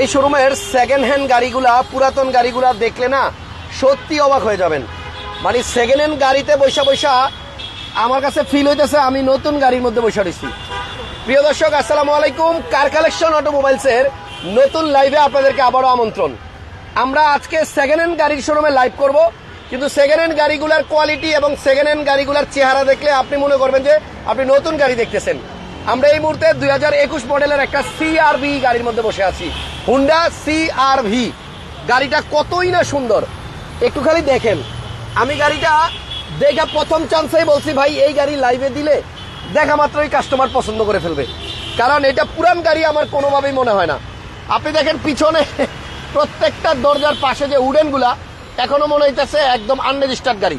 এই শোরুমের second hand গাড়িগুলা, পুরাতন গাড়িগুলা দেখলে না সত্যি অবাক হয়ে যাবেন। মানে সেকেন্ড হ্যান্ড গাড়িতে বৈশা বৈশা আমার কাছে ফিল হইতেছে আমি নতুন গাড়ির মধ্যে বসে রয়েছি প্রিয় দর্শক, আসসালামু আলাইকুম। কার কালেকশন অটোমোবাইলসের নতুন লাইভে আপনাদেরকে আবারও আমন্ত্রণ। আমরা আজকে সেকেন্ড হ্যান্ড গাড়ির শোরুমে লাইভ করব, কিন্তু সেকেন্ড হ্যান্ড গাড়িগুলার কোয়ালিটি এবং সেকেন্ড হ্যান্ড গাড়িগুলার চেহারা দেখলে আপনি মনে করবেন যে আপনি নতুন গাড়ি দেখতেছেন। আমরা এই মুহূর্তে দুই হাজার একুশ মডেলের একটা সিআরভি গাড়ির মধ্যে বসে আছি। হুন্ডা সিআরভি গাড়িটা কতই না সুন্দর। একটু খালি দেখেন। আমি গাড়িটা দেখা প্রথম চান্সেই বলছি, ভাই, এই গাড়ি লাইভে দিলে দেখা মাত্রই কাস্টমার পছন্দ করে ফেলবে। কারণ এটা পুরান গাড়ি আমার কোনোভাবেই মনে হয় না। আপনি দেখেন পিছনে প্রত্যেকটা দরজার পাশে যে উডেনগুলা, এখনও মনে হইতেছে একদম আনরেজিস্টার্ড গাড়ি।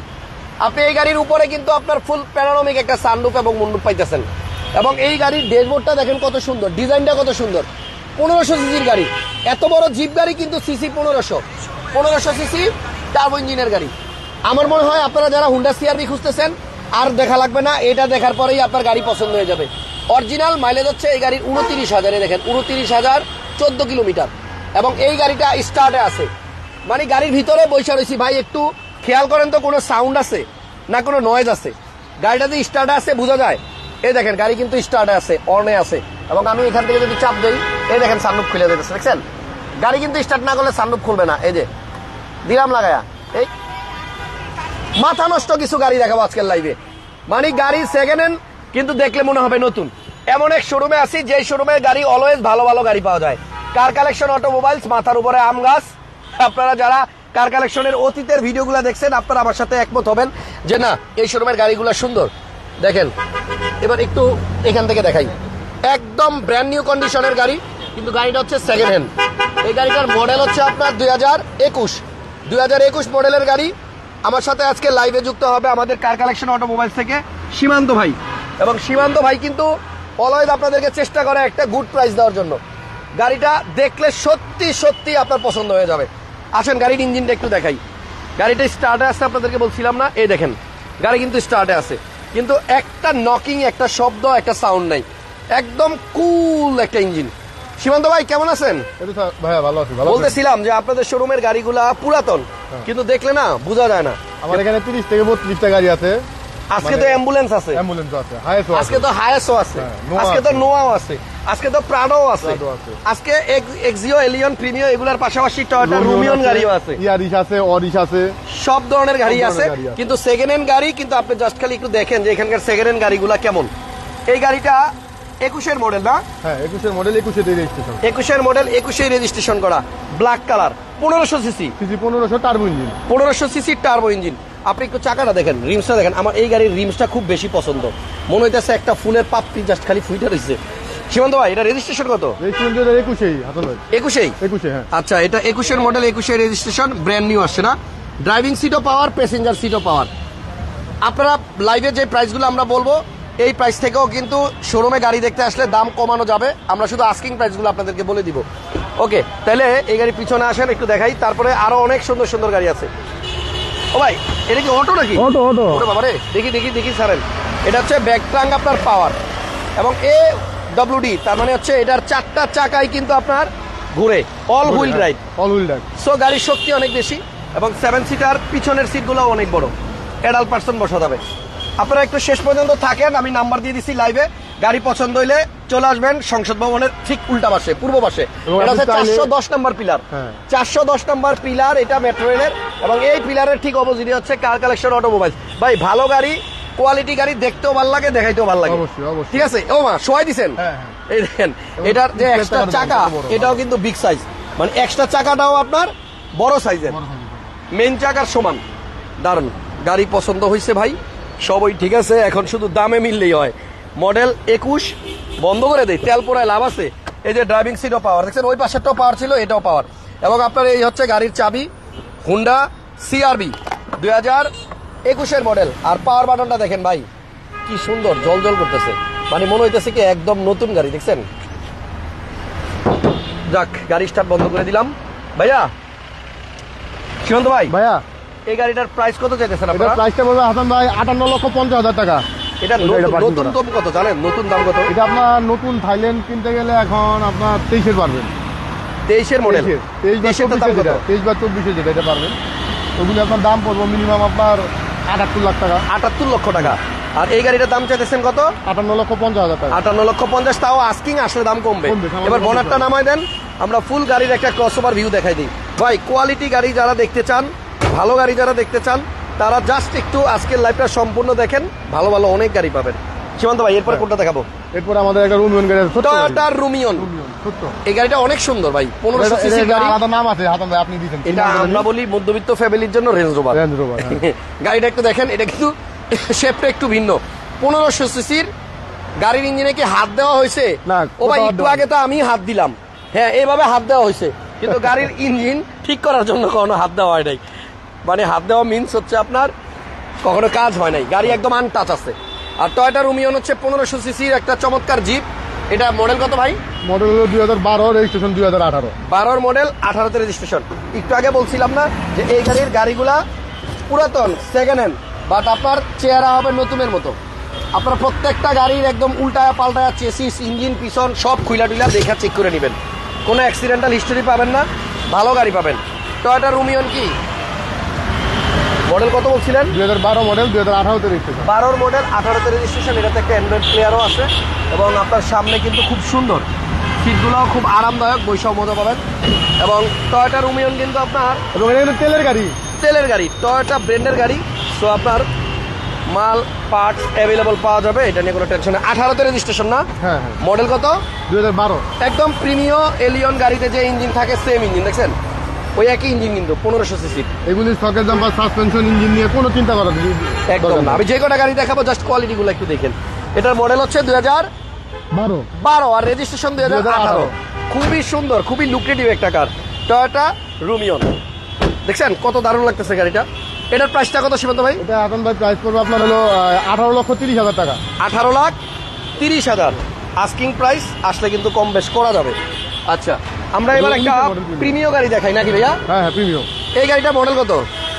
আপনি এই গাড়ির উপরে কিন্তু আপনার ফুল প্যারানমিক একটা সানরুফ এবং মুন্ডুপ পাইতেছেন। এবং এই গাড়ির ড্যাশবোর্ডটা দেখেন কত সুন্দর, ডিজাইনটা কত সুন্দর। পনেরোশো সিসির গাড়ি। এত বড় জিপ গাড়ি কিন্তু সিসি পনেরোশো। পনেরোশো সিসি টার্বো ইঞ্জিনের গাড়ি। আমার মনে হয় আপনারা যারা হুন্ডা সিআরবি খুঁজতেছেন, আর দেখা লাগবে না, এটা দেখার পরেই আপনার গাড়ি পছন্দ হয়ে যাবে। অরিজিনাল মাইলেজ হচ্ছে এই গাড়ির উনত্রিশ হাজারে, দেখেন, উনত্রিশ হাজার চোদ্দ কিলোমিটার। এবং এই গাড়িটা স্টার্টে আছে। মানে গাড়ির ভিতরে বৈশা রয়েছি। ভাই, একটু খেয়াল করেন তো কোনো সাউন্ড আছে, না কোনো নয়েজ আছে। গাড়িটা যে স্টার্টে আছে, বোঝা যায়? এই দেখেন, গাড়ি কিন্তু স্টার্টে আছে অর্নে আছে। এবং আমি এখান থেকে যদি চাপ দেই, এই দেখেন সানরুফ খুলে দিতেছে দেখছেন? গাড়ি কিন্তু স্টার্ট না করলে সানরুফ খুলবে না। এই যে, দিলাম লাগায়া। এই, মাথা নষ্ট কিছু গাড়ি দেখাবো আজকের লাইভে মানে গাড়ি সেকেন্ড হ্যান্ড কিন্তু দেখলে মনে হবে নতুন। এমন এক শোরুমে আছি যে শোরুমে গাড়ি অলওয়েজ ভালো ভালো গাড়ি পাওয়া যায়। কার কালেকশন অটোমোবাইলস মাথার উপরে আম গাছ। আপনারা যারা কার কালেকশনের অতীতের ভিডিওগুলো দেখছেন, আপনারা আমার সাথে একমত হবেন যে না, এই শোরুমের গাড়িগুলো সুন্দর। দেখেন, এবার একটু এখান থেকে দেখাই। একদম ব্র্যান্ড নিউ কন্ডিশনের গাড়ি, কিন্তু গাড়িটা হচ্ছে সেকেন্ড হ্যান্ড এই গাড়িটার মডেল হচ্ছে আপনার দুই হাজার একুশ। দুই হাজার একুশ মডেলের গাড়ি। আমার সাথে আজকে লাইভে যুক্ত হবে আমাদের কার কালেকশন অটোমোবাইল থেকে সীমান্ত ভাই। এবং সীমান্ত ভাই কিন্তু অলওয়েজ আপনাদেরকে চেষ্টা করে একটা গুড প্রাইস দেওয়ার জন্য। গাড়িটা দেখলে সত্যি সত্যি আপনার পছন্দ হয়ে যাবে। আসেন, গাড়ির ইঞ্জিনটা একটু দেখাই। গাড়িটা স্টার্টে আছে, আপনাদেরকে বলছিলাম না। এই দেখেন, গাড়ি কিন্তু স্টার্টে আছে। কিন্তু একটা নকিং একটা শব্দ একটা সাউন্ড নাই। একদম কুল একটা ইঞ্জিন সীমান্ত ভাই কেমন আছেন? ভাইয়া ভালো আছি ভালো বলতেছিলাম যে আপনাদের শোরুমের গাড়িগুলা পুরাতন কিন্তু দেখলে না বোঝা যায় না। আমার এখানে তিরিশ থেকে বত্রিশটা গাড়ি আছে। আজকে তো মানে- অ্যাম্বুলেন্স আছে অ্যাম্বুলেন্স আছে। হায়েস্ট আজকে তো হায়াসও আছে। হ্যাঁ, আজকে তো আছে। নোয়াও আছে। আজকে তো প্রাডোও আছে। আছে। আজকে এক্সিও এলিয়ন প্রিমিও এগুলার পাশাপাশি টয়োটা রুমিয়ন গাড়িও আছে। ইয়ারিশ আছে অরিশ আছে। সব ধরনের গাড়ি আছে ধরনের গাড়ি আছে। কিন্তু সেকেন্ড হ্যান্ড গাড়ি কিন্তু আপনি জাস্ট খালি একটু দেখেন যে এখানকার সেকেন্ড হ্যান্ড গাড়িগুলা কেমন। এই গাড়িটা একুশের মডেল না? হ্যাঁ একুশের মডেল একুশে রেজিস্ট্রেশন একুশের মডেল একুশে রেজিস্ট্রেশন করা। ব্ল্যাক কালার পনেরোশো সিসি সিসি পনেরোশো টার্বো ইঞ্জিন পনেরোশো সিসি টার্বো ইঞ্জিন আপনি একটু চাকাটা দেখেন রিমসটা দেখেন। আমার এই গাড়ির রিমসটা খুব বেশি পছন্দ। মনে হইতেছে একটা ফুলের পাপড়ি জাস্ট খালি ফুইটা রয়েছে সীমান্ত ভাই এটা রেজিস্ট্রেশন কত? একুশেই একুশেই? একুশে হ্যাঁ। আচ্ছা এটা একুশের মডেল একুশে রেজিস্ট্রেশন ব্র্যান্ড নিউ আসছে না? ড্রাইভিং সিটও পাওয়ার প্যাসেঞ্জার সিটও পাওয়ার। আপনারা লাইভে যে প্রাইসগুলো আমরা বলব এই প্রাইস থেকেও কিন্তু শোরুমে গাড়ি দেখতে আসলে দাম কমানো যাবে। আমরা শুধু আস্কিং প্রাইসগুলো আপনাদেরকে বলে দিব। ওকে তাহলে এই গাড়ি পিছনে আসেন একটু দেখাই। তারপরে আরও অনেক সুন্দর সুন্দর গাড়ি আছে। ও ভাই এটা কি অটো নাকি? Auto auto. বাবারে দেখি দেখি দেখি সারেন। এটা হচ্ছে ব্যাক ট্রাঙ্ক আপনার পাওয়ার এবং এ ডব্লিউডি তার মানে হচ্ছে এটার চারটা চাকাই কিন্তু আপনার ঘুরে all wheel all wheel drive so গাড়ির শক্তি অনেক বেশি এবং সেভেন সিটার পিছনের সিটগুলো অনেক বড়। অ্যাডাল্ট পার্সন বসা যাবে আপনারা একটু শেষ পর্যন্ত থাকেন আমি নাম্বার দিয়ে দিচ্ছি লাইভে গাড়ি পছন্দ হইলে চলে আসবেন সংসদ ভবনের ঠিক উল্টা পাশে পূর্ব পাশে। এটা হচ্ছে চারশো দশ নম্বর পিলার। হ্যাঁ। চারশো দশ নম্বর পিলার এটা মেট্রো রেলের এবং এই পিলারের ঠিক অপোজিটে হচ্ছে কার কালেকশন অটোমোবাইল ভাই ভালো গাড়ি কোয়ালিটি গাড়ি দেখতেও ভালো লাগে দেখাইতেও ভালো লাগে। ঠিক আছে? ও মা শোয়াই দিছেন? হ্যাঁ, হ্যাঁ। এই দেখেন এটার যে এক্সট্রা চাকা এটাও কিন্তু বিগ সাইজ মানে এক্সট্রা চাকাটাও আপনার বড় সাইজের মেন চাকার সমান। দারুণ গাড়ি পছন্দ হয়েছে ভাই সবই ঠিক আছে এখন শুধু দামে মিললেই হয়। মডেল একুশ বন্ধ করে দেয় তেল পোড়ায় লাভ আছে। এই যে ড্রাইভিং সিটও পাওয়ার দেখছেন ওই পাশেরটাও পাওয়ার ছিল এটাও পাওয়ার এবং আপনার এই হচ্ছে গাড়ির চাবি হুন্ডা সিআরবি দুই হাজার একুশের মডেল আর পাওয়ার বাটনটা দেখেন ভাই কি সুন্দর জল জল করতেছে। মানে মনে হইতেছে কি একদম নতুন গাড়ি দেখছেন? যাক গাড়ি স্টার্ট বন্ধ করে দিলাম। ভাইয়া সীমন্ত ভাই ভাইয়া। এই গাড়িটার প্রাইস কত চাইতেছেন আপনারা? প্রাইসটা বলবে হাসান ভাই আটান্ন লক্ষ পঞ্চাশ হাজার টাকা। এটা নতুন-। দাম কত? জানেন নতুন দাম কত? এটা আপনার নতুন থাইল্যান্ড কিনতে গেলে এখন আপনার তেইশের পারবেন। তেইশের মডেল দাম কত? তেইশ বা চব্বিশে যেটা এটা পারবেন। ওগুলি আপনার দাম পড়ব মিনিমাম আপনার আটাত্তর লাখ টাকা। আটাত্তর লক্ষ টাকা। আর এই গাড়িটার দাম চাইতেছেন কত? আটান্ন লক্ষ পঞ্চাশ হাজার টাকা। আটান্ন লক্ষ পঞ্চাশ তাও আস্কিং আসলে দাম কমবে। এবার। বনারটা নামায় দেন। আমরা ফুল গাড়ির একটা ক্রস ওভার ভিউ দেখাই দিই। ভাই কোয়ালিটি গাড়ি যারা দেখতে চান ভালো গাড়ি যারা দেখতে চান তারা জাস্ট একটু আজকের লাইভটা সম্পূর্ণ দেখেন ভালো ভালো অনেক গাড়ি পাবেন। সীমান্ত ভাই এরপর কোনটা দেখাবো? এরপর আমাদের একটা রুমিয়ন গাড়ি। আছে। টয়োটার রুমিয়ন এই গাড়িটা অনেক সুন্দর ভাই পনেরোশো এটা- সিসির এটা গাড়ি। আলাদা নাম আছে হাতান ভাই আপনি দিয়েছেন। এটা আমরা বলি মধ্যবিত্ত ফ্যামিলির জন্য রেঞ্জ রোভার রেঞ্জ রোভার হ্যাঁ। গাড়িটা একটু দেখেন এটা কিন্তু শেপটা একটু ভিন্ন। পনেরোশো সিসির গাড়ির ইঞ্জিনে কি হাত দেওয়া হয়েছে? না, ও ভাই একটু আগে তো আমি হাত দিলাম। হ্যাঁ এইভাবে হাত দেওয়া হয়েছে। কিন্তু গাড়ির ইঞ্জিন ঠিক করার জন্য কোনো হাত দেওয়া হয় নাই। মানে হাত দেওয়া মিন্স হচ্ছে আপনার কখনো কাজ হয় নাই। গাড়ি একদম আনটাচ আছে। আর টয়টা রুমিয়ন হচ্ছে পনেরোশো সিসির একটা চমৎকার জিপ এটা মডেল কত ভাই? মডেল হলো দুই হাজার বারো রেজিস্ট্রেশন দুই হাজার আঠারো। বারোর মডেল আঠারোতে রেজিস্ট্রেশন একটু আগে বলছিলাম না যে এই গাড়ির গাড়িগুলা পুরাতন সেকেন্ড হ্যান্ড বাট আপনার চেহারা হবে নতুনের মতো। আপনার প্রত্যেকটা গাড়ির একদম উল্টায়া পাল্টায়া চেসিস ইঞ্জিন পিছন সব খুইলা টুইলা দেখা চেক করে নেবেন। কোনো অ্যাক্সিডেন্টাল হিস্টোরি পাবেন না ভালো গাড়ি পাবেন। টয়টা রুমিয়ন কি? মডেল কত বলছিলেন? দুই হাজার বারো মডেল দুই হাজার আঠারোতে রেজিস্ট্রেশন বারোর মডেল আঠারোতে রেজিস্ট্রেশন এটাতে একটা অ্যান্ড্রয়েড প্লেয়ারও আছে এবং আপনার সামনে কিন্তু খুব সুন্দর। সিটগুলোও খুব আরামদায়ক বৈশাখ মজা পাবেন। এবং টয়টা রুমিয়ন কিন্তু আপনার এবং এটা কিন্তু তেলের গাড়ি। তেলের গাড়ি টয়োটা ব্র্যান্ডের গাড়ি। সো আপনার মাল পার্টস অ্যাভেলেবল পাওয়া যাবে এটা নিয়ে কোনো টেনশন নেই। আঠারোতে রেজিস্ট্রেশন না? হ্যাঁ হ্যাঁ। মডেল কত? দুই হাজার বারো। একদম প্রিমিয় এলিয়ন গাড়িতে যে ইঞ্জিন থাকে সেম ইঞ্জিন দেখছেন? ওই একই ইঞ্জিন কিন্তু পনেরোশো সিসি। এগুলি সকেট জাম্পার সাসপেনশন ইঞ্জিন নিয়ে কোনো চিন্তা করার একদম না। আমি যে কটা গাড়ি দেখাবো জাস্ট কোয়ালিটিগুলো একটু দেখেন। এটার মডেল হচ্ছে দুই হাজার বারো। বারো আর রেজিস্ট্রেশন দুই হাজার আঠারো। খুবই সুন্দর খুবই লুক্রেটিভ একটা কার টয়োটা রুমিয়ন দেখছেন কত দারুণ লাগতেছে গাড়িটা? এটার প্রাইসটা কত সীমান্ত ভাই? এটা এখন ভাই প্রাইস পড়বে আপনার হলো আঠারো লক্ষ তিরিশ হাজার টাকা। আঠারো লাখ তিরিশ হাজার। আস্কিং প্রাইস আসলে কিন্তু কম বেশ করা যাবে। আচ্ছা আমরা এবার একটা প্রিমিয় গাড়ি দেখাই নাকি ভাইয়া? হ্যাঁ হ্যাঁ প্রিমিয়ম এই গাড়িটা মডেল কত?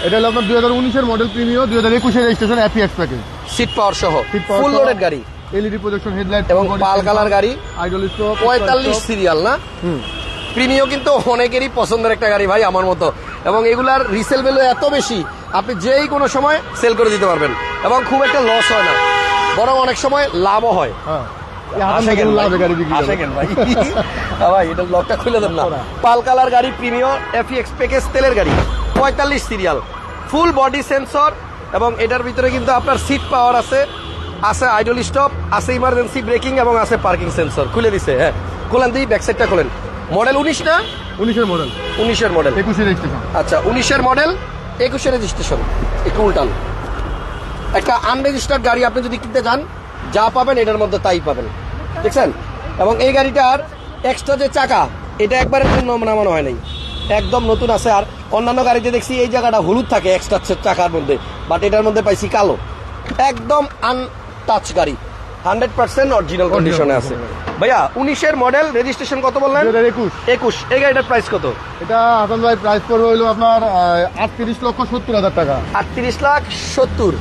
এটা হলো আপনার দুই হাজার উনিশের মডেল প্রিমিয়ম দুই হাজার একুশের রেজিস্ট্রেশন অ্যাপিএক্স প্যাকেজ সিট পাওয়ার সহ ফুল। লোডেড গাড়ি। এলইডি প্রজেকশন হেডলাইট এবং পাল কালার গাড়ি। আইডল স্টপ পঁয়তাল্লিশ সিরিয়াল না? হুম। প্রিমিয় কিন্তু অনেকেরই পছন্দের একটা গাড়ি ভাই আমার মতো। এবং এগুলার রিসেল ভ্যালু এত বেশি আপনি যেই কোনো সময় সেল করে দিতে পারবেন। এবং খুব একটা লস হয় না। বরং অনেক সময় লাভও হয়। ভাই। হ্যাঁ ভাই এটা লকটা খুলে দেন না। পাল কালার গাড়ি প্রিমিয়ার এফএক্স প্যাকেজ তেলের গাড়ি। পঁয়তাল্লিশ সিরিয়াল। ফুল বডি সেন্সর এবং এটার ভিতরে কিন্তু আপনার সিট পাওয়ার আছে। আছে আইডল স্টপ আছে ইমার্জেন্সি ব্রেকিং এবং আছে পার্কিং সেন্সর খুলে দিছে হ্যাঁ। খুলেন দিই ব্যাক সাইডটা খুলেন। মডেল উনিশ না? উনিশের মডেল উনিশের মডেল রেজিস্ট্রেশন আচ্ছা উনিশের মডেল একুশে রেজিস্ট্রেশন একটু উল্টান। একটা আনরেজিস্টার্ড গাড়ি আপনি যদি কিনতে যান যা পাবেন এটার মধ্যে তাই পাবেন। দেখছেন? এবং এই গাড়িটার এক্সট্রা যে চাকা এটা একবারে নামানো হয় নাই। একদম নতুন আছে আর অন্যান্য গাড়িতে দেখছি এই জায়গাটা হলুদ থাকে এক্সট্রা চাকার মধ্যে বাট এটার মধ্যে পাইছি কালো। একদম আনটাচ গাড়ি। হান্ড্রেড পার্সেন্ট অরিজিনাল কন্ডিশনে আছে। ভাইয়া উনিশের মডেল রেজিস্ট্রেশন কত বললেন? একুশ। একুশ। এই গাড়িটার প্রাইস কত? এটা হাসান ভাই প্রাইস পড়বে হলো আপনার আটত্রিশ লক্ষ সত্তর হাজার টাকা। আটত্রিশ লাখ সত্তর।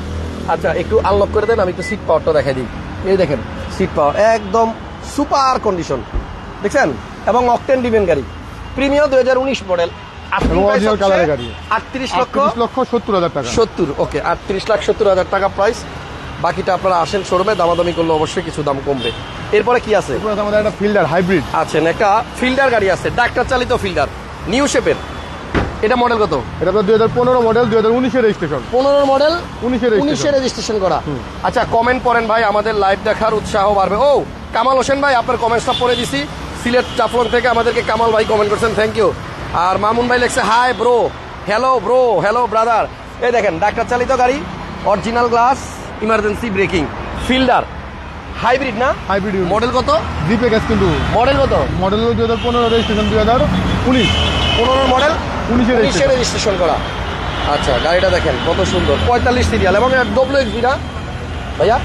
আচ্ছা একটু আনলক করে দেন আমি একটু সিট পাওয়ারটা দেখাই দিই। এই দেখেন সিট পাওয়ার একদম সুপার কন্ডিশন দেখছেন? এবং অকটেন ডিভেন গাড়ি। প্রিমিয়াম দুই হাজার উনিশ মডেল। আটত্রিশ লক্ষ লক্ষ সত্তর হাজার টাকা। সত্তর ওকে আটত্রিশ লাখ সত্তর হাজার টাকা প্রাইস বাকিটা আপনারা আসেন শোরুমে দামাদামি করলে অবশ্যই কিছু দাম কমবে। এরপরে কি আছে? আছে আমাদের একটা ফিল্ডার হাইব্রিড আছেন একটা ফিল্ডার গাড়ি আছে ডাক্তার চালিত ফিল্ডার নিউ শেপের এটা মডেল কত? এটা আপনার দুই হাজার পনেরো মডেল দুই হাজার উনিশের রেজিস্ট্রেশন পনেরো মডেল উনিশের উনিশে রেজিস্ট্রেশন করা। আচ্ছা কমেন্ট পড়েন ভাই আমাদের লাইভ দেখার উৎসাহ বাড়বে। ও কামাল হোসেন ভাই আপনার কমেন্টসটা পড়ে দিছি। সিলেট জাফলং থেকে আমাদেরকে কামাল ভাই কমেন্ট করছেন থ্যাংক ইউ আর মামুন ভাই লেখছে hi bro hello bro hello brother এই দেখেন ডাক্তার চালিত গাড়ি original glass emergency breaking Fielder hybrid না? হাইব্রিড মডেল কত? জিপে গ্যাস কিন্তু। মডেল কত? মডেল দুই হাজার পনেরো রেজিস্ট্রেশন দুই হাজার উনিশ। পনেরো মডেল registration। রেজিস্ট্রেশন করা। আচ্ছা গাড়িটা দেখেন কত সুন্দর। পঁয়তাল্লিশ সিরিয়াল এবং ডব্লিউ এক্স বিটা ভাইয়া?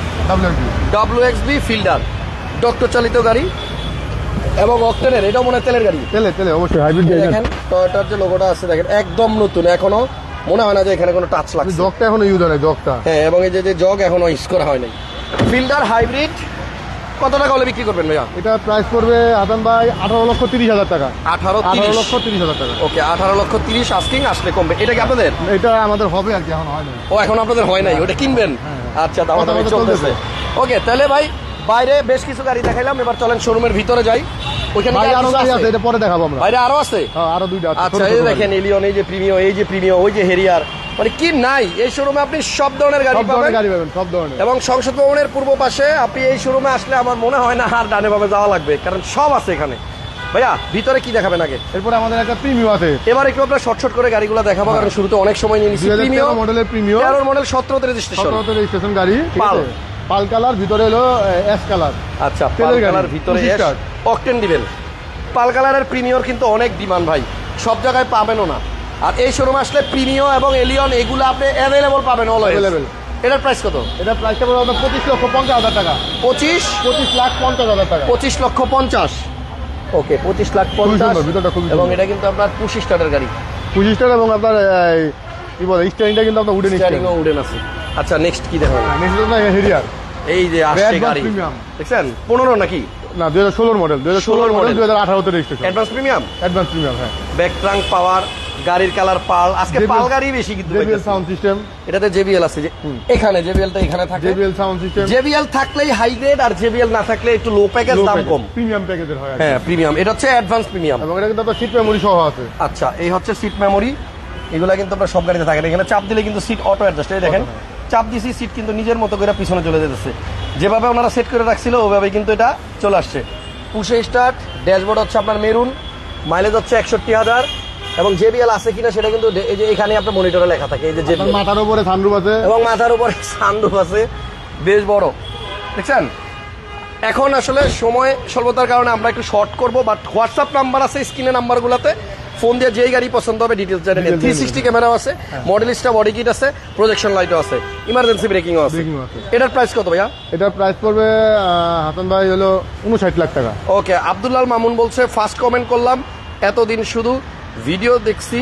W X B Fielder doctor চালিত গাড়ি এবং অক্টেনের এটাও মনে হয় তেলের গাড়ি। তেলে তেলে অবশ্যই হাইব্রিড দেখেন টয়োটার যে লোগোটা আছে দেখেন একদম নতুন এখনও মনে হয় না যে এখানে কোনো টাচ লাগছে। জগটা এখনও ইউজ হয় জগটা হ্যাঁ এবং এই যে যে জগ এখনও ইউজ করা হয় নাই। ফিল্ডার হাইব্রিড কত টাকা হলে বিক্রি করবেন ভাইয়া? এটা প্রাইস পড়বে হাসান ভাই আঠারো লক্ষ তিরিশ হাজার টাকা। আঠারো আঠারো লক্ষ তিরিশ হাজার টাকা। ওকে আঠারো লক্ষ তিরিশ আস্কিং আসলে কমবে। এটা কি আপনাদের? এটা আমাদের হবে আর কি এখন হয় না ও এখন আপনাদের হয় নাই ওটা কিনবেন? হ্যাঁ। আচ্ছা দাম দামি চলতেছে। ওকে তাহলে ভাই বাইরে বেশ কিছু গাড়ি দেখাইলাম এবার চলেন শোরুমের ভিতরে যাই। ওইখানে আরও গাড়ি আছে? এটা পরে দেখাবো আমরা। বাইরে আরও আছে? হ্যাঁ, আরও দুইটা আছে আচ্ছা এই দেখেন এলিয়ন এই যে প্রিমিয়াম এই যে প্রিমিয়াম ওই যে হেরিয়ার। মানে কি নাই? এই শোরুমে আপনি সব ধরনের গাড়ি পাবেন। গাড়ি পাবেন সব ধরনের। এবং সংসদ ভবনের পূর্ব পাশে আপনি এই শোরুমে আসলে আমার মনে হয় না আর ডানে ভাবে যাওয়া লাগবে কারণ সব আছে এখানে। ভাইয়া ভিতরে কি দেখাবেন আগে? এরপরে আমাদের একটা প্রিমিও আছে। এবার একটু আপনার শর্ট শর্ট করে গাড়িগুলো দেখাবো কারণ শুরুতে অনেক সময় নিয়ে প্রিমিয় তেরো মডেলের প্রিমিও মডেল সতেরোতে রেজিস্ট্রেশন সতেরোতে রেজিস্ট্রেশন গাড়ি পাল। পাল কালার ভিতরে হলো এস কালার। আচ্ছা পাল কালার ভিতরে স্টার। অকটেন দিবেন। পাল কালারের প্রিমিয়র কিন্তু অনেক ডিমান্ড ভাই। সব জায়গায় পাবেনও না। আর এই শোরুম আসলে প্রিমিয় এবং এলিয়ন এগুলো আপনি অ্যাভেলেবল পাবেন অল Available। এটার প্রাইস কত? এটা প্রাইসটা পড়বে আপনার পঁচিশ লক্ষ পঞ্চাশ হাজার টাকা। পঁচিশ? পঁচিশ লাখ পঞ্চাশ হাজার টাকা। পঁচিশ লক্ষ পঞ্চাশ। ওকে পঁচিশ লাখ পঞ্চাশ। এবং এটা কিন্তু আপনার পঁচিশ স্টারের গাড়ি। পঁচিশ টাকা এবং আপনার কি বলে স্ট্যান্ডটা কিন্তু আপনার উডেন স্টিয়ারিংও উডেন আছে। আচ্ছা নেক্সট কি দেখেন হেরিয়ার এই যে আসছে গাড়ি। দেখছেন? পনেরো নাকি? না দুই হাজার ষোলোর মডেল দুই হাজার ষোলোর মডেল। দুই হাজার আঠারোতে registration advance premium advance premium হ্যাঁ। ব্যাক ট্রাঙ্ক পাওয়ার গাড়ির কালার পাল। আজকে পাল গাড়ি বেশি কিন্তু জেবিএল সাউন্ড সিস্টেম এটাতে জেবিএল আছে যে এখানে জেবিএল টা এখানে থাকে। জেবিএল সাউন্ড সিস্টেম জেবিএল থাকলেই হাই গ্রেড আর জেবিএল না থাকলে একটু লো প্যাকেজ দাম কম। প্রিমিয়াম প্যাকেজের হয় হ্যাঁ প্রিমিয়াম এটা হচ্ছে অ্যাডভান্স প্রিমিয়াম এবং এটা কিন্তু আপনার সিট মেমোরি সহ আছে। আচ্ছা এই হচ্ছে সিট মেমোরি এগুলা কিন্তু আপনার সব গাড়িতে থাকে না। এখানে চাপ দিলে কিন্তু সিট অটো অ্যাডজাস্ট এই দেখেন চাপ দিছি সিট কিন্তু নিজের মতো করে পিছনে চলে যেতেছে। যেভাবে ওনারা সেট করে রাখছিল ওইভাবে কিন্তু এটা চলে আসছে। পুষে স্টার্ট ড্যাশবোর্ড হচ্ছে আপনার মেরুন মাইলেজ হচ্ছে একষট্টি হাজার। এবং যে জেবিএল আছে কিনা সেটা কিন্তু এই যে এখানে আপনার মনিটরে লেখা থাকে এই যে জেবিএল। মাথার উপরে সানরুফ আছে। এবং মাথার উপরে সানরুফ আছে বেশ বড়। দেখছেন? এখন আসলে সময় স্বল্পতার কারণে আমরা একটু শর্ট করব বাট হোয়াটসঅ্যাপ নাম্বার আছে স্ক্রিনে নাম্বারগুলোতে ফোন দিয়ে যেই গাড়ি পছন্দ হবে ডিটেলস জেনে নিন Details থ্রি সিক্সটি ক্যামেরাও আছে মডেলিস্টা বডি কিট আছে প্রজেকশন লাইটও আছে ইমার্জেন্সি ব্রেকিংও আছে। এটার প্রাইস কত ভাইয়া? এটার প্রাইস পড়বে হাসান ভাই হলো উনষাট লাখ টাকা। ওকে আব্দুল্লাল মামুন বলছে ফার্স্ট কমেন্ট করলাম এতদিন শুধু ভিডিও দেখছি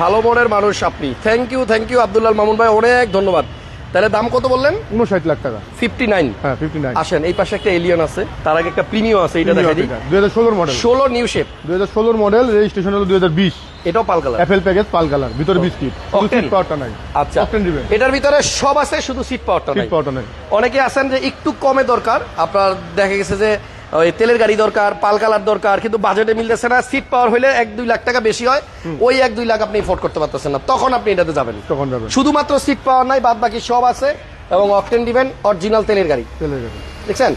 ভালো মনের মানুষ আপনি। Thank you thank you Abdullah al Mamun ভাই অনেক ধন্যবাদ। তাহলে দাম কত বললেন? উনষাট লাখ টাকা। Fifty nine. হ্যাঁ ফিফটি নাইন। আসেন এই পাশে একটা এলিয়ন আছে তার আগে একটা প্রিমিও আছে এটা দেখা দিই। দুই হাজার ষোলোর মডেল ষোলো নিউ শেপ দুই হাজার ষোলোর মডেল রেজিস্ট্রেশন হলো দুই হাজার বিশ। এটাও pearl colour FL package pearl colour ভিতরে বিস্কিট? সিট পাওয়ারটা নাই। আচ্ছা। এটার ভিতরে সব আছে শুধু সিট পাওয়ারটা সিট পাওয়ারটা নাই। অনেকে আছেন যে একটু কমে দরকার। আপনার দেখা গেছে যে ওই তেলের গাড়ি দরকার পাল কালার দরকার কিন্তু বাজেটে মিলতেছে না। সিট পাওয়ার হলে এক দুই লাখ টাকা বেশি হয়। ওই এক দুই লাখ আপনি এফোর্ড করতে পারতেছেন না। তখন আপনি এটাতে যাবেন। তখন যাবেন। শুধুমাত্র সিট পাওয়ার নাই বাদ বাকি সব আছে এবং অকটেন দিবেন অরিজিনাল তেলের গাড়ি। তেলের গাড়ি। দেখছেন?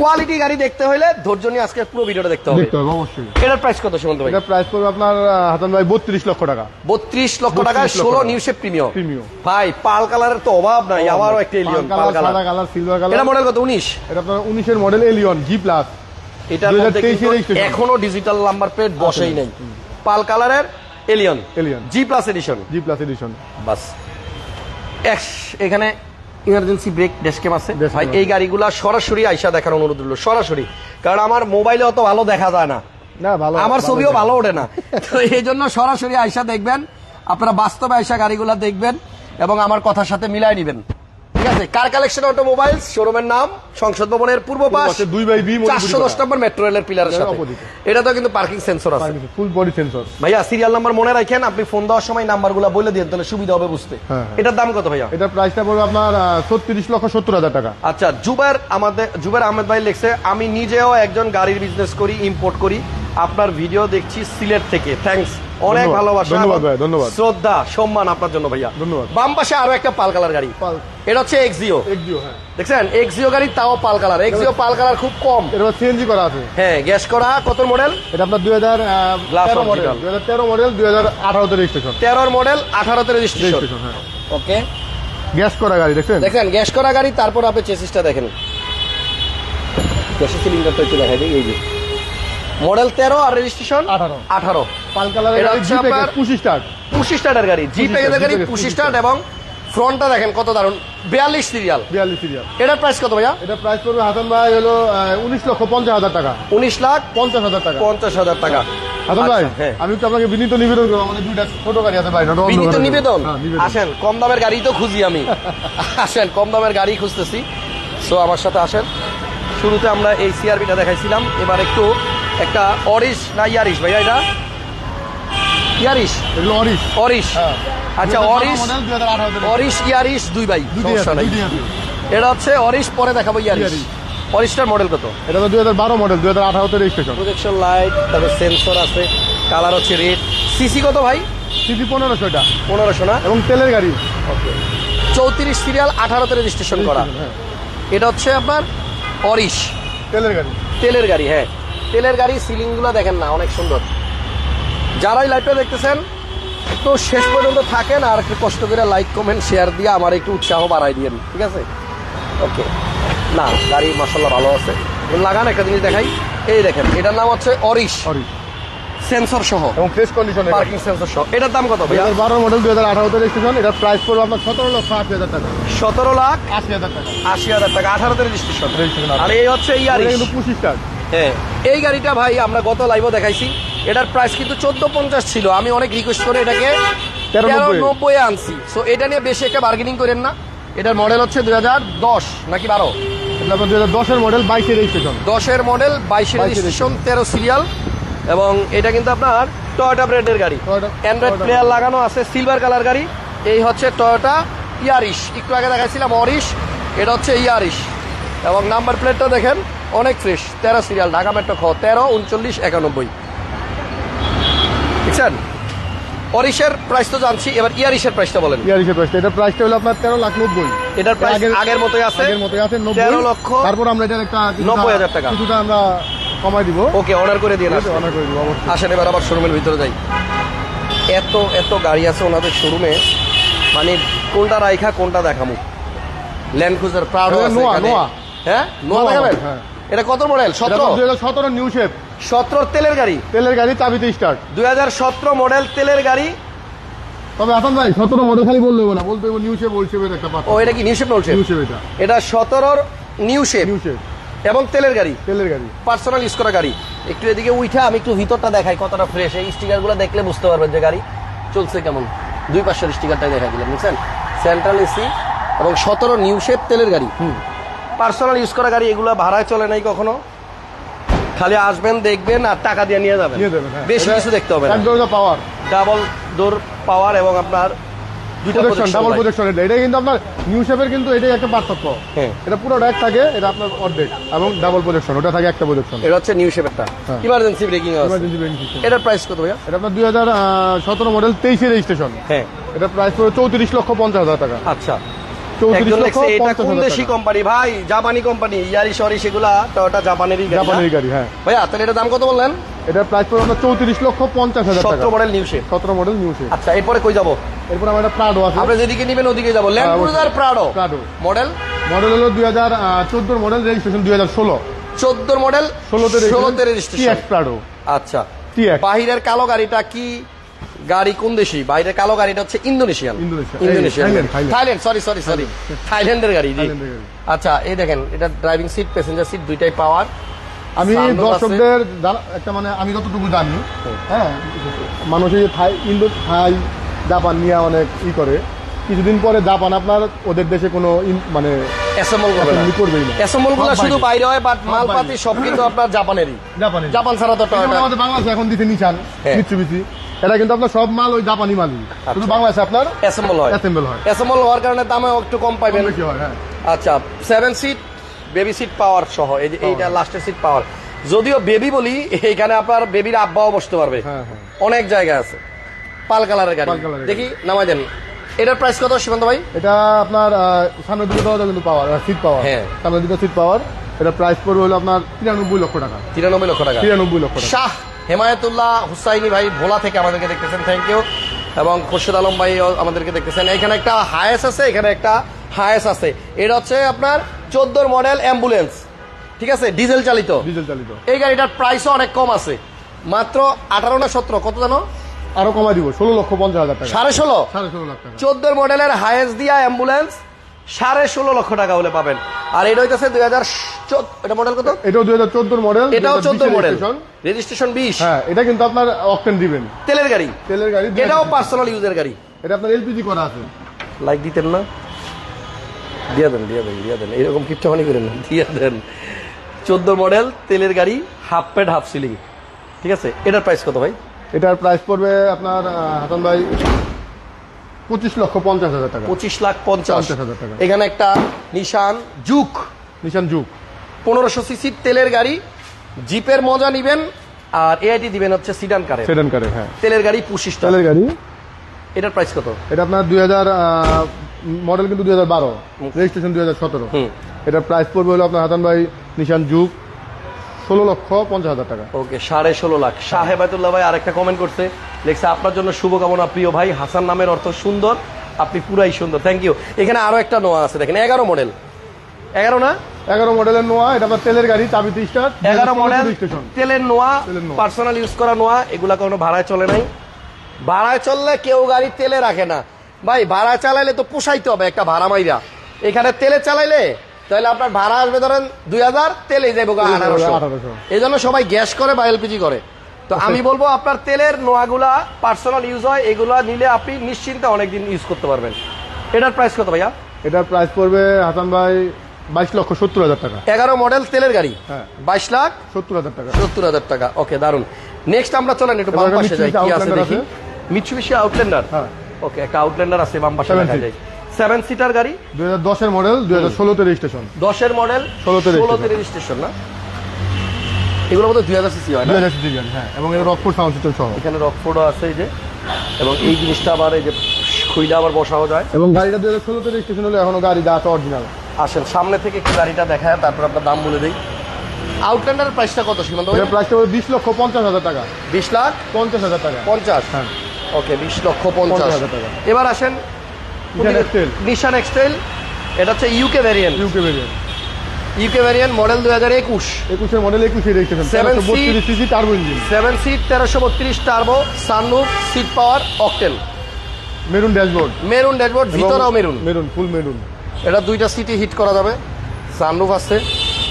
কোয়ালিটি গাড়ি দেখতে হলে ধৈর্য নিয়ে আজকে পুরো ভিডিওটা দেখতে হবে। দেখতে হবে অবশ্যই। এটার প্রাইস কত সুমন্ত ভাই? এটা প্রাইস পড়বে আপনার হাসান ভাই বত্রিশ লক্ষ টাকা। বত্রিশ লক্ষ টাকা 32 লক্ষ ষোলো টাকা। New shape premium Premium। ভাই পাল কালারের তো অভাব নাই আবারও একটা এলিয়ন পাল কালার সাদা কালার। Silver colour. এটা মডেল কত উনিশ? এটা আপনার উনিশের মডেল এলিয়ন জি প্লাস এটার 2023 মধ্যে কিন্তু এখনও ডিজিটাল নাম্বার প্লেট বসেই নাই। পাল কালারের Allion Allion G plus edition G plus edition বাস। এখানে ইমার্জেন্সি ব্রেক ডেস্কেম আছে ভাই এই গাড়িগুলো সরাসরি আইসা দেখার অনুরোধ হলো সরাসরি। কারণ আমার মোবাইলে অত ভালো দেখা যায় না। না ভালো আমার ছবিও ভালো ওঠে না। তো এই জন্য সরাসরি আইসা দেখবেন আপনারা বাস্তবে আইসা গাড়িগুলো দেখবেন এবং আমার কথার সাথে মিলাই নিবেন। ঠিক আছে কার কালেকশন অটোমোবাইলস শোরুমের নাম সংসদ ভবনের পূর্ব পাশ দুই বাই বি চারশো দশ নম্বর মেট্রো রেলের পিলারের সাথে। এটা তো কিন্তু পার্কিং সেন্সর আছে। ফুল বডি সেন্সর ভাইয়া সিরিয়াল নাম্বার মনে রাখেন আপনি ফোন দেওয়ার সময় নাম্বারগুলো বলে দিন তাহলে সুবিধা হবে বুঝতে। হ্যাঁ, হ্যাঁ। এটার দাম কত ভাইয়া? এটা প্রাইসটা পড়বে আপনার ছত্রিশ লক্ষ সত্তর হাজার টাকা। আচ্ছা জুবের আমাদের জুবের আহমেদ ভাই লিখছে আমি নিজেও একজন গাড়ির বিজনেস করি ইম্পোর্ট করি। আপনার ভিডিও দেখছি সিলেট থেকে। থ্যাঙ্কস অনেক ভালোবাসা ধন্যবাদ ভাই, ধন্যবাদ। শ্রদ্ধা সম্মান আপনার জন্য ভাইয়া। ধন্যবাদ। বাম পাশে আরও একটা পাল কালার গাড়ি। এটা হচ্ছে এক্সিও এক্সিও হ্যাঁ। দেখছেন? এক্সিও গাড়ি তাও pearl colour. Axio pearl colour খুব কম। এটা সিএনজি করা আছে। হ্যাঁ গ্যাস করা কত মডেল এটা আপনার দুই হাজার Glass তেরো মডেল original। দুই হাজার তেরো মডেল দুই হাজার আঠারোতে রেজিস্ট্রেশন তেরোর মডেল আঠারোতে রেজিস্ট্রেশন রেজিস্ট্রেশন হ্যাঁ। ওকে গ্যাস করা গাড়ি দেখছেন? দেখেন গ্যাস করা গাড়ি তারপর আপনি চেসিসটা দেখেন। গ্যাসের সিলিন্ডারটা একটু দেখা দিই এই যে। মডেল তেরো আর রেজিস্ট্রেশন 18 আঠারো। পাল কালারের পঁচিশ স্টার্ট। পুশি স্টার্টার গাড়ি জি প্যাকেজের গাড়ি পুশি স্টার্ট এবং ফ্রন্টটা দেখেন কত দারুণ বিয়াল্লিশ সিরিয়াল বিয়াল্লিশ সিরিয়াল এটার প্রাইস কত ভাইয়া? এটা প্রাইস পড়বে হাসান ভাই হলো উনিশ লক্ষ পঞ্চাশ হাজার টাকা। উনিশ লাখ পঞ্চাশ হাজার টাকা। পঞ্চাশ হাজার টাকা। হাসান ভাই আচ্ছা, হ্যাঁ। আমি তো আপনাকে বিনীত নিবেদন করব আমাদের দুইটা ছোট গাড়ি আছে ভাই বিনীত নিবেদন? হ্যাঁ, নিবেদন। আসেন কম দামের গাড়ি তো খুঁজি আমি। আসেন কম দামের গাড়ি খুঁজতেছি। সো আমার সাথে আসেন। শুরুতে আমরা এই সিআরবিটা দেখাইছিলাম। এবার একটু একটা অরিশ না ইয়ারিশ ভাইয়া এটা? ইয়ারিশ? অরিশ। অরিশ। হ্যাঁ। আচ্ছা অরিশ অরিশ ইয়ারিশ দুই ভাই সমস্যা নাই। এটা হচ্ছে অরিশ পরে দেখাবো ইয়ারিশ। ইয়ারিশ। অরিশটার মডেল কত? এটা তো দুই হাজার বারো মডেল দুই হাজার আঠারোতে রেজিস্ট্রেশন প্রজেকশন লাইট তারপর সেন্সর আছে কালার হচ্ছে রেড সিসি কত ভাই? সিসি পনেরোশো এটা পনেরোশো না? এবং তেলের গাড়ি। ওকে চৌত্রিশ সিরিয়াল আঠারোতে রেজিস্ট্রেশন করা। হ্যাঁ। এটা হচ্ছে আপনার অরিশ। তেলের গাড়ি। তেলের গাড়ি হ্যাঁ। তেলের গাড়ি সিলিংগুলো দেখেন না অনেক সুন্দর। যারাই লাইভটা দেখতেছেন একটু শেষ পর্যন্ত থাকেন আর একটু কষ্ট করে লাইক কমেন্ট শেয়ার দিয়ে আমার একটু উৎসাহ বাড়াই দিয়েন ঠিক আছে? ওকে না গাড়ি মাসাল্লাহ ভালো আছে। লাগান একটা জিনিস দেখাই। এই দেখেন এটার নাম হচ্ছে অরিশ অরিশ সেন্সর সহ। এবং ফ্রেশ কন্ডিশনে পার্কিং সেন্সর সহ। এটার দাম কত মডেল রেজিস্ট্রেশন এটার প্রাইস পড়বে আপনার লক্ষ টাকা। সতেরো লাখ আশি হাজার টাকা। আশি হাজার টাকা রেজিস্ট্রেশন আর এই হচ্ছে ইয়ারিশ কিন্তু পঁচিশ টাকা হ্যাঁ। এই গাড়িটা ভাই আমরা গত লাইভও দেখাইছি। এটার প্রাইস কিন্তু চোদ্দ পঞ্চাশ ছিল। আমি অনেক রিকোয়েস্ট করে এটাকে তেরো নব্বই। আনছি। সো এটা নিয়ে বেশি একটা বার্গেনিং করেন না। এটার মডেল হচ্ছে দুই হাজার দশ নাকি বারো? দশের মডেল বাইশে রেজিস্ট্রেশন দশের মডেল বাইশে 22 রেজিস্ট্রেশন তেরো সিরিয়াল এবং এটা কিন্তু আপনার টয়োটা ব্র্যান্ডের গাড়ি। অ্যান্ড্রয়েড প্লেয়ার লাগানো আছে সিলভার কালার গাড়ি। এই হচ্ছে টয়োটা ইয়ারিশ একটু আগে দেখাইছিলাম অরিশ এটা হচ্ছে ইয়ারিশ এবং নাম্বার প্লেটটা দেখেন। অনেক ফ্রেশ তেরো সিরিয়াল ঢাকা মেট্রো খ তেরো উনচল্লিশ একানব্বই। দেখছেন? অরিশের প্রাইস তো জানছি এবার ইয়ারিশের প্রাইসটা বলেন। ইয়ারিশের প্রাইস এটার প্রাইসটা হলো আপনার তেরো লাখ নব্বই। এটার প্রাইস আগের মতোই আছে? আগের মতোই আছে তেরো লক্ষ তারপর আমরা এটার একটা নব্বই হাজার টাকা। কিছুটা আমরা কমাই দিব। ওকে অর্ডার করে দিয়ে অনার করে দিব অবশ্যই। আসেন এবার আবার শোরুমের ভিতরে যাই। এত এত গাড়ি আছে ওনাদের শোরুমে মানে কোনটা রাইখা কোনটা দেখামু? ল্যান্ড ক্রুজার প্রাউড আছে। হ্যাঁ? নোয়া নোয়া, দেখাবেন হ্যাঁ। এটা কত মডেল? সতেরো? দুই হাজার সতেরো নিউ শেপ সতেরো তেলের গাড়ি। তেলের গাড়ি চাবিতে স্টার্ট দুই হাজার সতেরো মডেল তেলের গাড়ি। তবে ভাই সতেরো মডেল খালি বললে না। বলতে নিউ শেপ ওল্ড শেপের একটা ও এটা কি নিউ শেপ নলছে নিউ শেপ এটা। এটা সতেরোর নিউ শেপ নিউ শেপ এবং তেলের গাড়ি। তেলের গাড়ি। পার্সোনাল ইউজ করা গাড়ি। একটু এদিকে উঠা আমি একটু ভিতরটা দেখাই কতটা ফ্রেশ এই স্টিকারগুলো দেখলে বুঝতে পারবেন যে গাড়ি চলছে কেমন। দুই পাশের স্টিকারটাই দেখা দিলাম বুঝছেন সেন্ট্রাল এসি এবং সতেরো নিউ শেপ তেলের গাড়ি। পার্সোনাল ইউজ করা গাড়ি এগুলো ভাড়ায় চলে নাই কখনো? খালি আসবেন দেখবেন আর টাকা দিয়ে নিয়ে যাবেন। হ্যাঁ। বেশি কিছু দেখতে হবে পাওয়ার। ডাবল ডোর পাওয়ার এবং আপনার দুইটা ডাবল। প্রজেকশন এটা কিন্তু আপনার নিউ শেপের কিন্তু এটাই একটা পার্থক্য। হ্যাঁ। এটা পুরো এক থাকে এটা আপনার অর্ধেক এবং ডাবল প্রজেকশন ওটা থাকে একটা প্রজেকশন এটা হচ্ছে নিউ শেপেরটা হ্যাঁ। ইমার্জেন্সি ব্রেকিং ইমার্জেন্সি ব্রেকিং এটার প্রাইস কত ভাইয়া? এটা আপনার দুই হাজার সতেরো মডেল তেইশে রেজিস্ট্রেশন হ্যাঁ। এটা প্রাইস চৌত্রিশ লক্ষ পঞ্চাশ হাজার টাকা। আচ্ছা। চৌত্রিশ একজন লক্ষ লেখছে এটা কোন দেশি কোম্পানি ভাই জাপানি কোম্পানি ইয়ারি সরি সেগুলা টয়োটা জাপানেরই গাড়ি জাপানের গাড়ি হ্যাঁ। ভাইয়া তাহলে এটা দাম কত বললেন? এটার প্রাইস পড়ে আপনার চৌত্রিশ লক্ষ পঞ্চাশ হাজার সতেরো মডেল নিউ শেপ সতেরো মডেল নিউ শেপ আচ্ছা এরপরে কই যাব? এরপর আমার একটা প্রাডো আছে। আপনি যেদিকে নিবেন ওদিকে যাব। Land Cruiser Prado Prado model model হলো দুই হাজার চোদ্দোর মডেল রেজিস্ট্রেশন দুই হাজার ষোলো। চোদ্দ মডেল ষোলোতে ষোলোতে রেজিস্ট্রেশন প্রাডো আচ্ছা। বাহিরের কালো গাড়িটা কি গাড়ি কোন দেশি? বাইরে কালো গাড়িটা হচ্ছে Indonesian. Indonesian. Thailand, sorry sorry sorry থাইল্যান্ডের গাড়ি জি। আচ্ছা এই দেখেন এটা ড্রাইভিং সিট প্যাসেঞ্জার সিট দুইটাই পাওয়ার আমি দর্শকদের একটা মানে আমি যতটুকু জানি হ্যাঁ মানুষ এই যে থাই ইন্দো থাই জাপান নিয়ে অনেক ই করে। কিছুদিন পরে জাপান আপনার ওদের দেশে কোনো মানে অ্যাসেম্বল করবে না। করবেই না। অ্যাসেম্বল শুধু বাইরে। হয় বাট সব মালপাতি সব কিন্তু আপনার জাপানেরই। জাপানি ছাড়া তো আমাদের বাংলাদেশে এখন দিতে হ্যাঁ। এটা কিন্তু আপনার সব মাল ওই জাপানি মালই। শুধু আচ্ছা। বাংলাদেশে আপনার অ্যাসেম্বল হয়। অ্যাসেম্বল হয়। অ্যাসেম্বল হওয়ার কারণে দামে একটু কম পাইবেন। বেশি হয় হ্যাঁ। আচ্ছা seven seat baby seat power সহ এই যে এইটা লাস্টের সিট পাওয়ার যদিও বেবি বলি এখানে আপনার বেবির আব্বাও বসতে পারবে। হ্যাঁ, হ্যাঁ। অনেক জায়গা আছে। পাল কালারের গাড়ি। দেখি নামাই দেন। এটার প্রাইস কত সীমান্ত ভাই? এটা আপনার সামনের দুটো দরজা কিন্তু পাওয়ার সিট পাওয়ার হ্যাঁ। সামনের দুটো সিট পাওয়ার এটা প্রাইস পড়বে হলো আপনার তিরানব্বই লক্ষ টাকা। তিরানব্বই লক্ষ টাকা। তিরানব্বই লক্ষ টাকা। শাহ! হেমায়তুল্লাহ হুসাইনি ভাই ভোলা থেকে আমাদেরকে দেখতেছেন থ্যাংক ইউ এবং খুরশেদ আলম ভাই আমাদেরকে দেখতেছেন। এখানে একটা হায়েস আছে এখানে একটা হায়েস আছে। এটা হচ্ছে আপনার চোদ্দোর মডেল অ্যাম্বুলেন্স ঠিক আছে? ডিজেল চালিত। ডিজেল চালিত। এই গাড়িটার প্রাইসও অনেক কম আছে। মাত্র আঠারো না সতেরো কত জানো? আরও কমাই দিব ষোলো লক্ষ পঞ্চাশ হাজার টাকা। সাড়ে ষোলো। সাড়ে ষোলো লাখ টাকা। চোদ্দোর মডেলের হায়েস্ট দিয়া অ্যাম্বুলেন্স সাড়ে ষোলো লক্ষ টাকা হলে পাবেন। আর এটা হইতেছে দু হাজার চোদ্দ এটা মডেল কত? এটাও দুই হাজার চোদ্দোর মডেল এটাও চোদ্দ মডেল রেজিস্ট্রেশন বিশ। হ্যাঁ এটা কিন্তু আপনার অকটেন দিবেন। তেলের গাড়ি। তেলের গাড়ি এটাও পার্সোনাল ইউজের গাড়ি। এটা আপনার এলপিজি করা আছে। লাইক দিতেন না? দিয়ে দেন দিয়ে দেন দিয়ে দেন। এরকম কিচ্ছুখানি করেন না দিয়ে দেন। চোদ্দ মডেল তেলের গাড়ি হাফ প্যাড হাফ সিলিং ঠিক আছে? এটার প্রাইস কত ভাই? এটার প্রাইস পড়বে আপনার হাসান ভাই পঁচিশ লক্ষ পঞ্চাশ হাজার টাকা। পঁচিশ লাখ পঞ্চাশ। 50,000 টাকা। এখানে একটা নিশান জুক। নিশান যুগ পনেরোশো সিসির তেলের গাড়ি জিপের মজা নিবেন আর এআইটি দিবেন হচ্ছে সিডান কারে সেডান কারে হ্যাঁ। তেলের গাড়ি পঁচিশ তেলের গাড়ি? এটার প্রাইস কত? এটা আপনার দুই হাজার মডেল কিন্তু দুই হাজার বারো। রেজিস্ট্রেশন দুই হাজার সতেরো। এটার প্রাইস পড়বে হলো আপনার হাসান ভাই নিশান যুগ ষোলো লক্ষ পঞ্চাশ হাজার টাকা। ওকে সাড়ে ষোলো লাখ। সাহেবায়তুল্লাহ ভাই আরেকটা কমেন্ট করছে লেখছে আপনার জন্য শুভকামনা প্রিয় ভাই। হাসান নামের অর্থ সুন্দর আপনি পুরাই সুন্দর। থ্যাংক ইউ এখানে আরও একটা নোয়া আছে দেখেন এগারো মডেল এগারো না? এগারো মডেলের নোয়া এটা আপনার তেলের গাড়ি চাবিতে স্টার এগারো মডেল রেজিস্ট্রেশন তেলের নোয়া তেলের নোয়া। পার্সোনাল ইউজ করা নোয়া এগুলা কোনো ভাড়ায় চলে নাই। ভাড়ায় চললে কেউ গাড়ি তেলে রাখে না। ভাই ভাড়া চালাইলে তো পোষাইতে হবে একটা ভাড়া মাইরা। এখানে তেলে চালাইলে তাহলে আপনার ভাড়া আসবে ধরেন দুই হাজার তেলে যাইব আঠারোশো এই জন্য সবাই গ্যাস করে বা এলপিজি করে। তো আমি বলব আপনার তেলের নোয়াগুলা পার্সোনাল ইউজ হয় এগুলা নিলে আপনি নিশ্চিন্তে অনেকদিন ইউজ করতে পারবেন। এটার প্রাইস কত ভাইয়া? এটার প্রাইস পড়বে হাসান ভাই বাইশ লক্ষ সত্তর হাজার টাকা। এগারো মডেল তেলের গাড়ি। হ্যাঁ। বাইশ লাখ সত্তর হাজার টাকা। সত্তর হাজার টাকা। ওকে দারুণ নেক্সট আমরা চলেন একটু বাম পাশে যাই কি আছে দেখি। আউটল্যান্ডার হ্যাঁ। ওকে একটা আউটল্যান্ডার আছে বাম পাশে দেখা যায়। সেভেন সিটার গাড়ি। দুই হাজার দশের মডেল দুই হাজার ষোলোতে রেজিস্ট্রেশন দশের মডেল 16 তে ষোলোতে রেজিস্ট্রেশন না? এগুলো মধ্যে দুই হাজার সিসি হয় দুই হাজার সিসি হ্যাঁ এবং এটা রকফোর্ড সাউন্ড সিস্টেম সহ। এখানে রকফোর্ডও আছে এই যে এবং এই জিনিসটা আবার এই যে খুইলে আবার বসাও যায়। এবং গাড়িটা দুই হাজার ষোলোতে রেজিস্ট্রেশন হলে এখনও গাড়ি যা আছে অরিজিনাল আসেন সামনে থেকে একটু গাড়িটা দেখায় তারপর আপনার দাম বলে দিই। আউটল্যান্ডার প্রাইসটা কত সীমান্ত প্রাইসটা বিশ লক্ষ পঞ্চাশ হাজার টাকা। বিশ লাখ? পঞ্চাশ হাজার টাকা। পঞ্চাশ? হ্যাঁ। ওকে বিশ লক্ষ পঞ্চাশ হাজার টাকা। এবার আসেন। নিশান এক্সটেল এটা হচ্ছে UK variant UK variant UK variant model দুই হাজার একুশ। একুশের মডেল একুশে Seven তেরোশো CC turbo engine seven seat তেরোশো বত্রিশ turbo sunroof seat power octane maroon dashboard maroon dashboard ভিতরেও মেরুন মেরুন ফুল মেরুন এটা দুইটা সিটি হিট করা যাবে। সানরুফ আছে।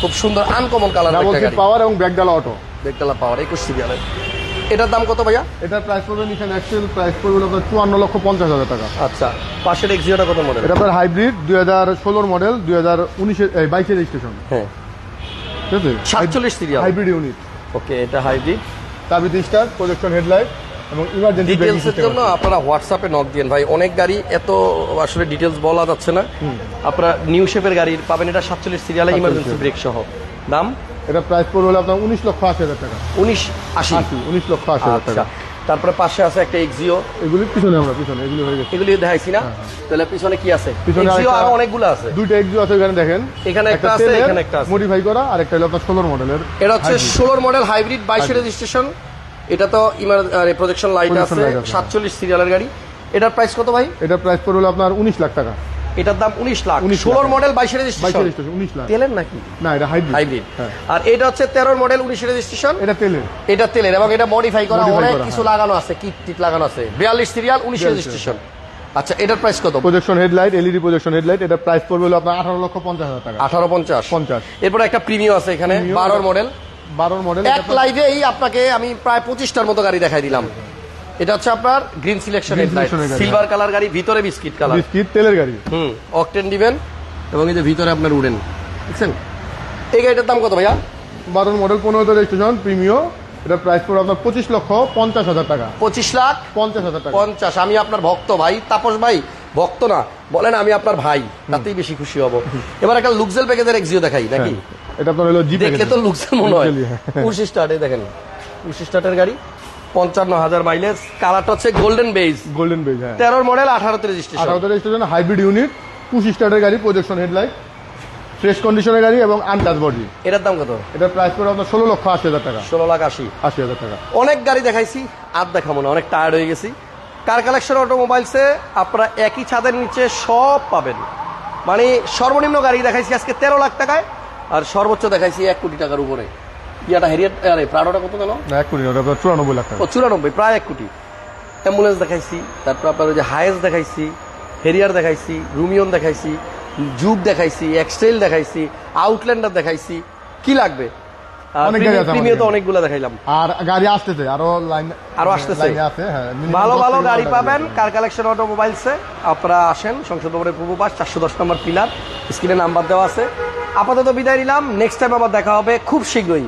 খুব সুন্দর আনকমন কালার পাওয়ার এবং ব্যাকডালা অটো দেখতেলা পাওয়ার একুশ সিরিয়ালের এটার দাম কত ভাইয়া? এটার প্রাইস পড়বে নিশান এক্সেল প্রাইস পড়বে আপনার চুয়ান্ন লক্ষ পঞ্চাশ হাজার টাকা। আচ্ছা পাশের এক্সিওটা কত মডেল এটা আপনার হাইব্রিড দুই হাজার ষোলোর মডেল দুই হাজার উনিশের বাইশের রেজিস্ট্রেশন হ্যাঁ। ঠিক আছে? সাতচল্লিশ সিরিয়াল। হাইব্রিড ইউনিট ওকে এটা হাইব্রিড তাবিদ স্টার প্রজেকশন হেডলাইট এবং ইমার্জেন্সি ডিটেলসের জন্য আপনারা হোয়াটসঅ্যাপে নক দিন ভাই অনেক গাড়ি এত আসলে ডিটেলস বলা যাচ্ছে না। আপনারা নিউ শেপের গাড়ির পাবেন এটা সাতচল্লিশ সিরিয়ালে 47 ইমার্জেন্সি ব্রেক সহ। দাম? এটা প্রাইস পড়বে হলো আপনার উনিশ লক্ষ আশি হাজার টাকা। উনিশ আশি? আশি উনিশ লক্ষ আশি হাজার আচ্ছা। টাকা তারপরে পাশে আছে একটা এক্সিও এগুলি পিছনে আমরা পিছনে এগুলি হয়ে গেছে। এগুলি দেখাইছি না? তাহলে পিছনে কি আছে? হ্যাঁ, পিছনে এক্সিও আরও অনেকগুলো আছে। দুইটা এক্সিও আছে এখানে দেখেন। এখানে একটা আছে, এখানে একটা আছে। মডিফাই করা আর একটা হলো আপনার ষোলোর মডেলের এটা হচ্ছে ষোলোর মডেল হাইব্রিড বাইশের রেজিস্ট্রেশন এটা তো ইমার প্রজেকশন লাইট আছে light আছে। সাতচল্লিশ সিরিয়ালের গাড়ি। এটার প্রাইস কত ভাই? এটার প্রাইস পড়বে হলো আপনার উনিশ লাখ টাকা। এটার দাম উনিশ লাখ। 19 লাখ। ষোলোর মডেল বাইশের বাইশের রেজিস্ট্রেশন উনিশ লাখ। তেলের নাকি? না এটা হাইব্রিড হ্যাঁ। আর এটা হচ্ছে তেরোর মডেল উনিশের রেজিস্ট্রেশন এটা তেলের। এটা তেলের এবং এটা মডিফাই করা অনেক কিছু হ্যাঁ। লাগানো আছে কিট টিট লাগানো আছে। বিয়াল্লিশ সিরিয়াল উনিশের রেজিস্ট্রেশন আচ্ছা এটার প্রাইস কত? Projection headlight LED projection headlight এটা প্রাইস পড়বে হলো আপনার আঠারো লক্ষ পঞ্চাশ হাজার টাকা। আঠারো পঞ্চাশ। পঞ্চাশ। এরপরে একটা প্রিমিয়াম আছে এখানে বারোর মডেল বারোর মডেল এক লাইভেই আপনাকে আমি প্রায় পঁচিশটার মতো গাড়ি দেখাই দিলাম। এটা হচ্ছে আপনার গ্রিন সিলেকশন সিলভার কালার গাড়ি ভিতরে বিস্কিট কালার বিস্কিট তেলের গাড়ি। হুম অকটেন দিবেন এবং এই যে ভিতরে আপনার উড়েন বুঝছেন? এই গাড়িটার দাম কত ভাইয়া? বারোর মডেল পনেরোতে রেজিস্ট্রেশন প্রিমিও এটা প্রাইস পড়বে আপনার পঁচিশ লক্ষ পঞ্চাশ হাজার টাকা। পঁচিশ লাখ পঞ্চাশ হাজার টাকা। পঞ্চাশ। আমি আপনার ভক্ত ভাই তাপস ভাই ভক্ত না। বলেন আমি আপনার ভাই তাতেই বেশি খুশি হব। এবার একটা লুকজেল প্যাকেজের এক্সিও দেখাই নাকি? হ্যাঁ, এটা আপনার হলো জি দেখলে তো লুকজেল মনে হয়। হ্যাঁ। স্টার্টে দেখেন। পুশ স্টার্টের গাড়ি। পঞ্চান্ন হাজার মাইলেজ কালারটা হচ্ছে গোল্ডেন বেজ গোল্ডেন বেজ হ্যাঁ। তেরোর মডেল আঠারোতে রেজিস্ট্রেশন আঠারোতে রেজিস্ট্রেশন হাইব্রিড ইউনিট পুশ স্টার্টের গাড়ি প্রজেকশন হেডলাইট ফ্রেশ কন্ডিশনের গাড়ি এবং আনটাচ বডি এটার দাম কত? এটার প্রাইস পড়বে আপনার ষোলো লক্ষ আশি হাজার টাকা। ষোলো লাখ আশি। আশি হাজার টাকা। অনেক গাড়ি দেখাইছি আর দেখাবো না অনেক টায়ার্ড হয়ে গেছি। কার কালেকশন অটোমোবাইলসে আপনারা একই ছাদের নিচে সব পাবেন। মানে সর্বনিম্ন গাড়ি দেখাইছি আজকে তেরো লাখ টাকায় আর সর্বোচ্চ দেখাইছি এক কোটি টাকার উপরে। ইয়াটা হেরিয়ার আরে প্রাডোটা কত জানো? না এক কোটি ওটা চুরানব্বই লাখ টাকা। চুরানব্বই প্রায় এক কোটি। অ্যাম্বুলেন্স দেখাইছি তারপর আপনার ওই যে দেখাইছি হেরিয়ার দেখাইছি রুমিয়ন দেখাইছি জুব দেখাইছি এক্সটেল দেখাইছি আউটল্যান্ডার দেখাইছি কি লাগবে? তো অনেকগুলো দেখাইলাম আর গাড়ি আসতেছে আরও লাইন আরও আসতেছে? হ্যাঁ ভালো ভালো গাড়ি পাবেন কার কালেকশন অটোমোবাইলসে আপনারা আসেন সংসদ ভবনের পূর্ব পাশ চারশো দশ নম্বর পিলার স্ক্রিনে নাম্বার দেওয়া আছে। আপাতত বিদায় নিলাম নেক্সট টাইম আবার দেখা হবে খুব শীঘ্রই।